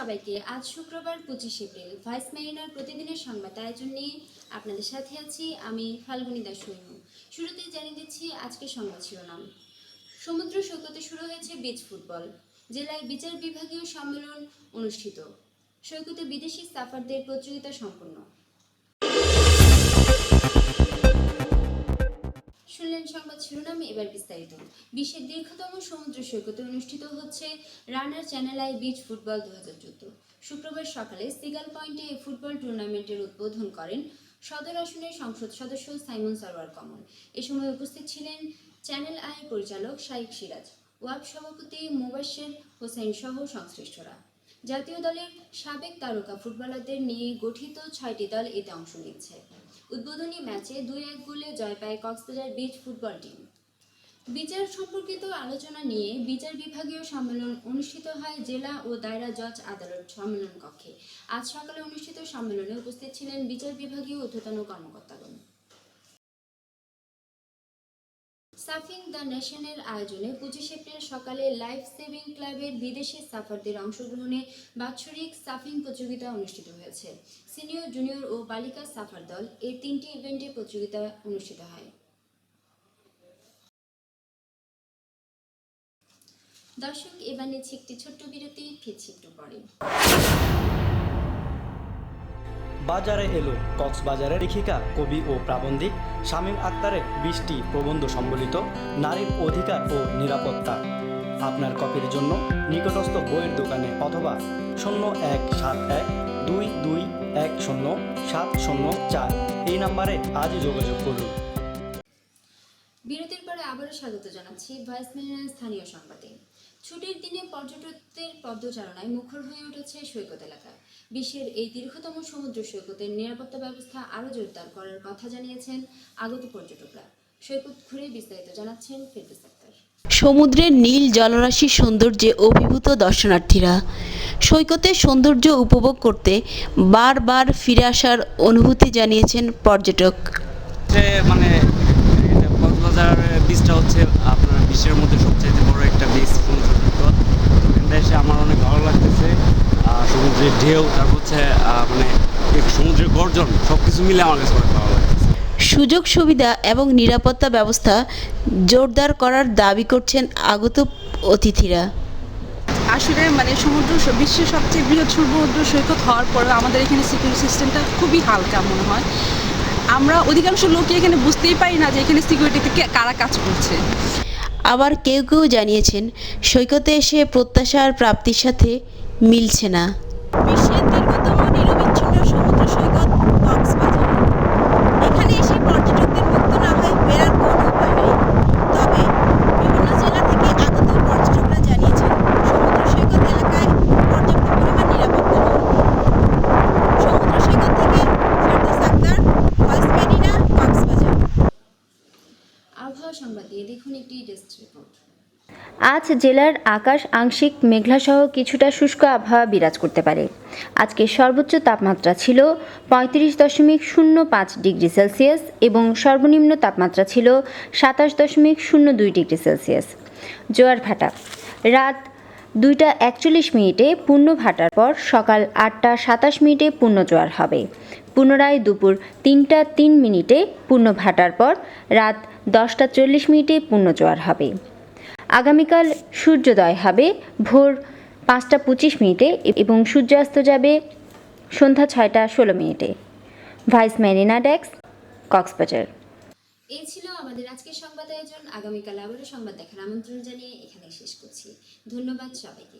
সবাইকে আজ শুক্রবার পঁচিশ এপ্রিল। ভাইস মেরিনার প্রতিদিনের সংবাদ আয়োজন নিয়ে আপনাদের সাথে আছি আমি ফাল্গুনী দাস সৈন্য শুরুতেই জানিয়ে দিচ্ছি আজকে সংবাদ শিরোনাম। সমুদ্র সৈকতে শুরু হয়েছে বিচ ফুটবল জেলায় বিচার বিভাগীয় সম্মেলন অনুষ্ঠিত। সৈকতে বিদেশি সাফারদের প্রতিযোগিতা সম্পন্ন। এবার বিস্তারিত। বিশ্বের দীর্ঘতম সমুদ্র সৈকতে অনুষ্ঠিত হচ্ছে runner channel I beach football দু হাজার চোদ্দ শুক্রবার সকালে সিগাল পয়েন্টে এই ফুটবল টুর্নামেন্টের উদ্বোধন করেন সদর আসনের সংসদ সদস্য সাইমন সরওয়ার কমল। এ সময় উপস্থিত ছিলেন চ্যানেল আই পরিচালক শাইক সিরাজ ওয়াব সভাপতি মুবাশ্বের হোসেন সহ সংশ্লিষ্টরা। জাতীয় দলের সাবেক তারকা ফুটবলারদের নিয়ে গঠিত ছয়টি দল এতে অংশ নিচ্ছে। উদ্বোধনী ম্যাচে দুই এক গোলে জয় পায় কক্সবাজার বিচ ফুটবল টিম। বিচার সম্পর্কিত আলোচনা নিয়ে বিচার বিভাগীয় সম্মেলন অনুষ্ঠিত হয় জেলা ও দায়রা জজ আদালত সম্মেলন কক্ষে। আজ সকালে অনুষ্ঠিত সম্মেলনে উপস্থিত ছিলেন বিচার বিভাগীয় ঊর্ধ্বতন কর্মকর্তাগণ। সাফিং দ্য নেশনের আয়োজনে পঁচিশ এপ্রিল সকালে লাইফ সেভিং ক্লাবের বিদেশি সাফারদের অংশগ্রহণে বাৎসরিক সাফিং প্রতিযোগিতা অনুষ্ঠিত হয়েছে। সিনিয়র, জুনিয়র ও বালিকা সাফার দল এই তিনটি ইভেন্টে প্রতিযোগিতা অনুষ্ঠিত হয়। দর্শক এবার নিচ্ছে একটি ছোট্ট বিরতি ফিরছি একটু পরে বাজারে এলো কক্সবাজারের লেখিকা কবি ও প্রাবন্ধিক শামীম আক্তারের বিশটি প্রবন্ধ সম্বলিত নারীর অধিকার ও নিরাপত্তা। আপনার কপির জন্য নিকটস্থ বইয়ের দোকানে অথবা শূন্য এক সাত এক দুই দুই এক শূন্য সাত শূন্য চার এই নাম্বারে আজই যোগাযোগ করুন। বিরতির পরে আবারও স্বাগত জানাচ্ছি ভয়েস স্থানীয় সংবাদে। ছুটির দিনে পর্যটকদের পদচারণায় মুখর হয়ে উঠেছে সৈকত এলাকা। বিশ্বের এই দীর্ঘতম সমুদ্র সৈকতের নিরাপত্তা ব্যবস্থা আরও জোরদার করার কথা জানিয়েছেন আগত পর্যটকরা। সৈকত ঘুরে বিস্তারিত জানাচ্ছেন ফেরদৌস আক্তার। সমুদ্রের নীল জলরাশির সৌন্দর্যে অভিভূত দর্শনার্থীরা। সৈকতের সৌন্দর্য উপভোগ করতে বারবার ফিরে আসার অনুভূতি জানিয়েছেন পর্যটক। মানে কক্সবাজার বিচটা হচ্ছে আপনার বিশ্বের মধ্যে সবচেয়ে বড় একটা বিচ সমুদ্র সৈকত এখানটা এসে আমার অনেক ভালো লাগতেছে আর সমুদ্রের ঢেউ তারপর হচ্ছে মানে সমুদ্রের গর্জন সব কিছু মিলে আমার কাছে অনেক ভালো লাগতেছে সুযোগ সুবিধা এবং নিরাপত্তা ব্যবস্থা জোরদার করার দাবি করছেন আগত অতিথিরা। আসলে মানে সমুদ্র বিশ্বের সবচেয়ে বৃহৎ সমুদ্র সৈকত হওয়ার পরেও আমাদের এখানে সিকিউরিটি সিস্টেমটা খুবই হালকা মনে হয়। আমরা অধিকাংশ লোকই এখানে বুঝতেই পারি না যে এখানে সিকিউরিটিতে কারা কাজ করছে। আবার কেউ কেউ জানিয়েছেন সৈকতে এসে প্রত্যাশার প্রাপ্তির সাথে মিলছে না। বিশ্বের দীর্ঘতম নিরবিচ্ছিন্ন সমুদ্র সৈকত কক্সবাজার। এখানে এসে পর্যটকদের মুক্ত না হয়ে ফেরার কোনো উপায় নেই। তবে বিভিন্ন জেলা থেকে আগত পর্যটকরা জানিয়েছেন, সমুদ্র সৈকত এলাকায় পর্যাপ্ত পরিমাণ নিরাপত্তা নেই। সমুদ্র সৈকত থেকে ফেরদৌস আক্তার ভয়েস মেরিনা, কক্সবাজার। আবহাওয়া সংবাদ দিয়ে দেখুন একটি ডেস্ক জেলার আকাশ, আংশিক মেঘলাসহ কিছুটা শুষ্ক আবহাওয়া বিরাজ করতে পারে। আজকে সর্বোচ্চ তাপমাত্রা ছিল পঁয়ত্রিশ দশমিক শূন্য পাঁচ ডিগ্রি সেলসিয়াস এবং সর্বনিম্ন তাপমাত্রা ছিল সাতাশ দশমিক শূন্য দুই ডিগ্রি সেলসিয়াস। জোয়ার ভাটা। রাত দুইটা একচল্লিশ মিনিটে পূর্ণ ভাটার পর সকাল আটটা সাতাশ মিনিটে পূর্ণ জোয়ার হবে। পুনরায় দুপুর তিনটা তিন মিনিটে পূর্ণ ভাটার পর রাত দশটা চল্লিশ মিনিটে পূর্ণ জোয়ার হবে। আগামীকাল সূর্যোদয় হবে ভোর পাঁচটা পঁচিশ মিনিটে এবং সূর্যাস্ত যাবে সন্ধ্যা ছয়টা ষোলো মিনিটে। ভাইস মেরিনা ডেক্স কক্সবাজার। এই ছিল আমাদের আজকের সংবাদ আয়োজন। আগামীকাল আবারও সংবাদ দেখার আমন্ত্রণ জানিয়ে এখানে শেষ করছি। ধন্যবাদ সবাইকে।